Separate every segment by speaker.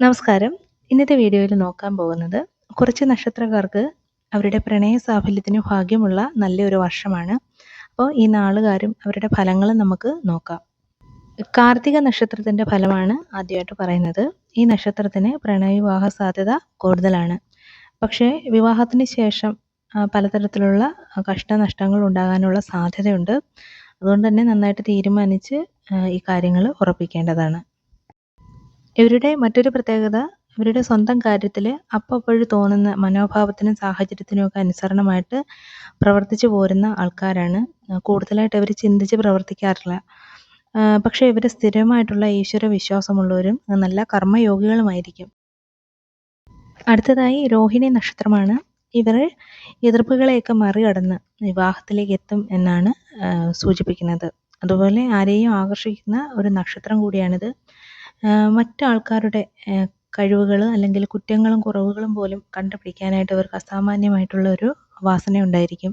Speaker 1: നമസ്കാരം. ഇന്നത്തെ വീഡിയോയിൽ നോക്കാൻ പോകുന്നത് കുറച്ച് നക്ഷത്രക്കാർക്ക് അവരുടെ പ്രണയ സാഫല്യത്തിന് ഭാഗ്യമുള്ള നല്ലൊരു വർഷമാണ്. അപ്പോൾ ഈ നാളുകാരും അവരുടെ ഫലങ്ങൾ നമുക്ക് നോക്കാം. കാർത്തിക നക്ഷത്രത്തിന്റെ ഫലമാണ് ആദ്യമായിട്ട് പറയുന്നത്. ഈ നക്ഷത്രത്തിന് പ്രണയവിവാഹ സാധ്യത കൂടുതലാണ്. പക്ഷേ വിവാഹത്തിന് ശേഷം പലതരത്തിലുള്ള കഷ്ടനഷ്ടങ്ങൾ ഉണ്ടാകാനുള്ള സാധ്യതയുണ്ട്. അതുകൊണ്ട് തന്നെ നന്നായിട്ട് തീരുമാനിച്ച് ഈ കാര്യങ്ങൾ ഉറപ്പിക്കേണ്ടതാണ്. ഇവരുടെ മറ്റൊരു പ്രത്യേകത ഇവരുടെ സ്വന്തം കാര്യത്തിൽ അപ്പോഴും തോന്നുന്ന മനോഭാവത്തിനും സാഹചര്യത്തിനും ഒക്കെ അനുസരണമായിട്ട് പ്രവർത്തിച്ചു പോരുന്ന ആൾക്കാരാണ്. കൂടുതലായിട്ട് അവർ ചിന്തിച്ച് പ്രവർത്തിക്കാറില്ല. പക്ഷേ ഇവർ സ്ഥിരമായിട്ടുള്ള ഈശ്വര വിശ്വാസമുള്ളവരും നല്ല കർമ്മയോഗികളുമായിരിക്കും. അടുത്തതായി രോഹിണി നക്ഷത്രമാണ്. ഇവർ എതിർപ്പുകളെയൊക്കെ മറികടന്ന് വിവാഹത്തിലേക്ക് എത്തും എന്നാണ് സൂചിപ്പിക്കുന്നത്. അതുപോലെ ആരെയും ആകർഷിക്കുന്ന ഒരു നക്ഷത്രം കൂടിയാണിത്. മറ്റാൾക്കാരുടെ കഴിവുകൾ അല്ലെങ്കിൽ കുറ്റങ്ങളും കുറവുകളും പോലും കണ്ടുപിടിക്കാനായിട്ട് അവർക്ക് അസാമാന്യമായിട്ടുള്ള ഒരു വാസനയുണ്ടായിരിക്കും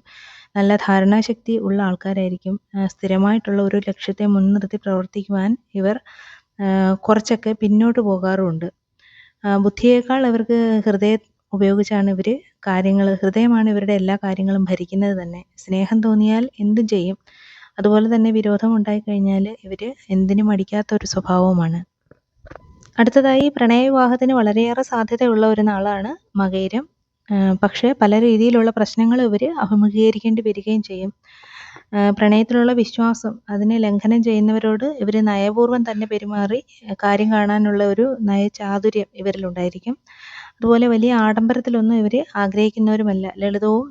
Speaker 1: നല്ല ധാരണാശക്തി ഉള്ള ആൾക്കാരായിരിക്കും. സ്ഥിരമായിട്ടുള്ള ഒരു ലക്ഷ്യത്തെ മുൻനിർത്തി പ്രവർത്തിക്കുവാൻ ഇവർ കുറച്ചൊക്കെ പിന്നോട്ട് പോകാറുമുണ്ട് ബുദ്ധിയേക്കാൾ അവർക്ക് ഹൃദയ ഉപയോഗിച്ചാണ് ഇവർ കാര്യങ്ങൾ ഹൃദയമാണ് ഇവരുടെ എല്ലാ കാര്യങ്ങളും ഭരിക്കുന്നത് തന്നെ. സ്നേഹം തോന്നിയാൽ എന്തും ചെയ്യും. അതുപോലെ തന്നെ വിരോധം ഉണ്ടായിക്കഴിഞ്ഞാൽ ഇവർ എന്തിനും അടിക്കാത്ത ഒരു സ്വഭാവവുമാണ്. അടുത്തതായി പ്രണയവിവാഹത്തിന് വളരെയേറെ സാധ്യതയുള്ള ഒരു നാളാണ് മകയിരം പക്ഷേ പല രീതിയിലുള്ള പ്രശ്നങ്ങൾ ഇവർ അഭിമുഖീകരിക്കേണ്ടി വരികയും ചെയ്യും. പ്രണയത്തിലുള്ള വിശ്വാസം അതിനെ ലംഘനം ചെയ്യുന്നവരോട് ഇവർ നയപൂർവം തന്നെ പെരുമാറി കാര്യം കാണാനുള്ള ഒരു നയചാതുര്യം ഇവരിലുണ്ടായിരിക്കും. അതുപോലെ വലിയ ആഡംബരത്തിലൊന്നും ഇവർ ആഗ്രഹിക്കുന്നവരുമല്ല. ലളിതവും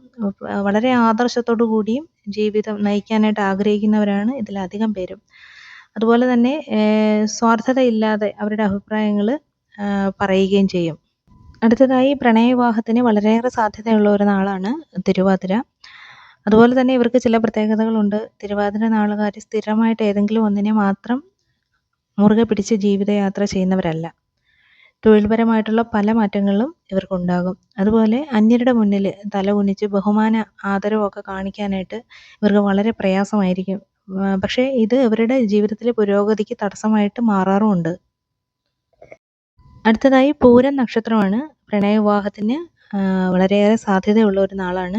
Speaker 1: വളരെ ആദർശത്തോടു കൂടിയും ജീവിതം നയിക്കാനായിട്ട് ആഗ്രഹിക്കുന്നവരാണ് ഇതിലധികം പേരും. അതുപോലെ തന്നെ സ്വാർത്ഥതയില്ലാതെ അവരുടെ അഭിപ്രായങ്ങൾ പറയുകയും ചെയ്യും. അടുത്തതായി പ്രണയവിവാഹത്തിന് വളരെയേറെ സാധ്യതയുള്ള ഒരു നാളാണ് തിരുവാതിര. അതുപോലെ തന്നെ ഇവർക്ക് ചില പ്രത്യേകതകളുണ്ട്. തിരുവാതിര നാളുകാർ സ്ഥിരമായിട്ട് ഏതെങ്കിലും ഒന്നിനെ മാത്രം മുറുകെ പിടിച്ച് ജീവിതയാത്ര ചെയ്യുന്നവരല്ല. തൊഴിൽപരമായിട്ടുള്ള പല മാറ്റങ്ങളും ഇവർക്കുണ്ടാകും. അതുപോലെ അന്യരുടെ മുന്നിൽ തല കുനിച്ച് ബഹുമാന ആദരവൊക്കെ കാണിക്കാനായിട്ട് ഇവർക്ക് വളരെ പ്രയാസമായിരിക്കും. പക്ഷേ ഇത് ഇവരുടെ ജീവിതത്തിലെ പുരോഗതിക്ക് തടസ്സമായിട്ട് മാറാറുമുണ്ട്. അടുത്തതായി പൂരം നക്ഷത്രമാണ്. പ്രണയവിവാഹത്തിന് വളരെയേറെ സാധ്യതയുള്ള ഒരു നാളാണ്.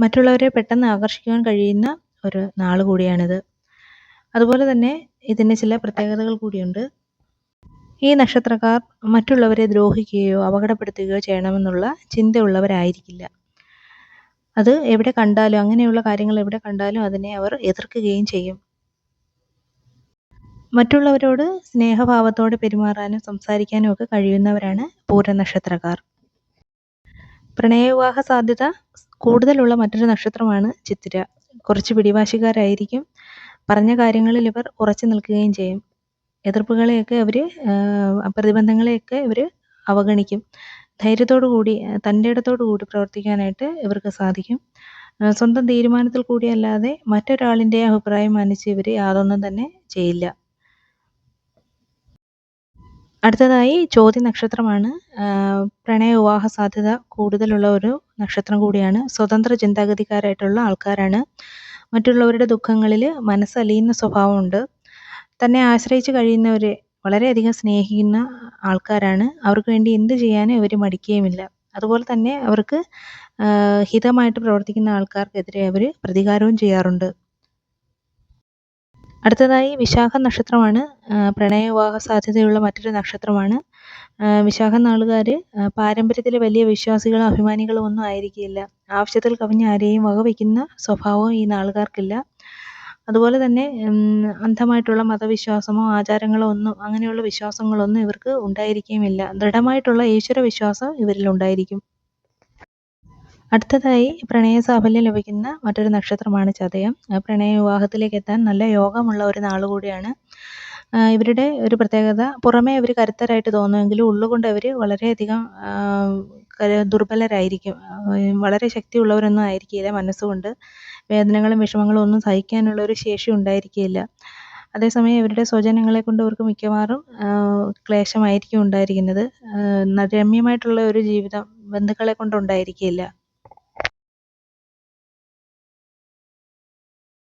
Speaker 1: മറ്റുള്ളവരെ പെട്ടെന്ന് ആകർഷിക്കുവാൻ കഴിയുന്ന ഒരു നാൾ കൂടിയാണിത്. അതുപോലെ തന്നെ ഇതിന് ചില പ്രത്യേകതകൾ കൂടിയുണ്ട്. ഈ നക്ഷത്രക്കാർ മറ്റുള്ളവരെ ദ്രോഹിക്കുകയോ അപകടപ്പെടുത്തുകയോ ചെയ്യണമെന്നുള്ള ചിന്തയുള്ളവരായിരിക്കില്ല. അത് എവിടെ കണ്ടാലും അങ്ങനെയുള്ള കാര്യങ്ങൾ എവിടെ കണ്ടാലും അതിനെ അവർ എതിർക്കുകയും ചെയ്യും. മറ്റുള്ളവരോട് സ്നേഹഭാവത്തോടെ പെരുമാറാനും സംസാരിക്കാനും ഒക്കെ കഴിയുന്നവരാണ് പൂരനക്ഷത്രക്കാർ. പ്രണയവിവാഹ സാധ്യത കൂടുതലുള്ള മറ്റൊരു നക്ഷത്രമാണ് ചിത്തിര. കുറച്ച് പിടിവാശിക്കാരായിരിക്കും. പറഞ്ഞ കാര്യങ്ങളിൽ ഇവർ ഉറച്ചു നിൽക്കുകയും ചെയ്യും. എതിർപ്പുകളെയൊക്കെ അവർ പ്രതിബന്ധങ്ങളെയൊക്കെ ഇവർ അവഗണിക്കും. ധൈര്യത്തോടു കൂടി തന്റെ ഇടത്തോടു കൂടി പ്രവർത്തിക്കാനായിട്ട് ഇവർക്ക് സാധിക്കും. സ്വന്തം തീരുമാനത്തിൽ കൂടിയല്ലാതെ മറ്റൊരാളിന്റെ അഭിപ്രായം മാനിച്ച് ഇവർ യാതൊന്നും തന്നെ ചെയ്യില്ല. അടുത്തതായി ചോദ്യ നക്ഷത്രമാണ്. പ്രണയ വിവാഹ സാധ്യത കൂടുതലുള്ള ഒരു നക്ഷത്രം കൂടിയാണ്. സ്വതന്ത്ര ചിന്താഗതിക്കാരായിട്ടുള്ള ആൾക്കാരാണ്. മറ്റുള്ളവരുടെ ദുഃഖങ്ങളിൽ മനസ്സലിയുന്ന സ്വഭാവമുണ്ട്. തന്നെ ആശ്രയിച്ച് കഴിയുന്നവരെ വളരെയധികം സ്നേഹിക്കുന്ന ആൾക്കാരാണ്. അവർക്ക് വേണ്ടി എന്ത് ചെയ്യാനും ഇവർ മടിക്കുകയുമില്ല. അതുപോലെ തന്നെ അവർക്ക് ഹിതമായിട്ട് പ്രവർത്തിക്കുന്ന ആൾക്കാർക്കെതിരെ അവർ പ്രതികാരവും ചെയ്യാറുണ്ട്. അടുത്തതായി വിശാഖ നക്ഷത്രമാണ്. പ്രണയവിവാഹ സാധ്യതയുള്ള മറ്റൊരു നക്ഷത്രമാണ്. വിശാഖ നാളുകാർ പാരമ്പര്യത്തിലെ വലിയ വിശ്വാസികളും അഭിമാനികളും ഒന്നും ആയിരിക്കില്ല. ആവശ്യത്തിൽ കവിഞ്ഞ് ആരെയും വകവയ്ക്കുന്ന സ്വഭാവവും ഈ നാളുകാർക്കില്ല. അതുപോലെ തന്നെ അന്ധമായിട്ടുള്ള മതവിശ്വാസമോ ആചാരങ്ങളോ ഒന്നും അങ്ങനെയുള്ള വിശ്വാസങ്ങളൊന്നും ഇവർക്ക് ഉണ്ടായിരിക്കുകയുമില്ല. ദൃഢമായിട്ടുള്ള ഈശ്വര വിശ്വാസം ഇവരിൽ ഉണ്ടായിരിക്കും. അടുത്തതായി പ്രണയ സാഫല്യം ലഭിക്കുന്ന മറ്റൊരു നക്ഷത്രമാണ് ചതയം. പ്രണയ വിവാഹത്തിലേക്ക് എത്താൻ നല്ല യോഗമുള്ള ഒരു നാൾ കൂടിയാണ്. ഇവരുടെ ഒരു പ്രത്യേകത പുറമേ ഇവർ കരുത്തരായിട്ട് തോന്നുമെങ്കിലും ഉള്ളുകൊണ്ട് അവർ വളരെയധികം ദുർബലരായിരിക്കും. വളരെ ശക്തിയുള്ളവരൊന്നും ആയിരിക്കില്ല മനസ്സുകൊണ്ട്. വേദനകളും വിഷമങ്ങളും ഒന്നും സഹിക്കാനുള്ള ഒരു ശേഷി ഉണ്ടായിരിക്കില്ല. അതേസമയം ഇവരുടെ സ്വജനങ്ങളെ കൊണ്ട് അവർക്ക് മിക്കവാറും ക്ലേശമായിരിക്കും ഉണ്ടായിരിക്കുന്നത്. രമ്യമായിട്ടുള്ള ഒരു ജീവിതം ബന്ധുക്കളെ കൊണ്ട് ഉണ്ടായിരിക്കുകയില്ല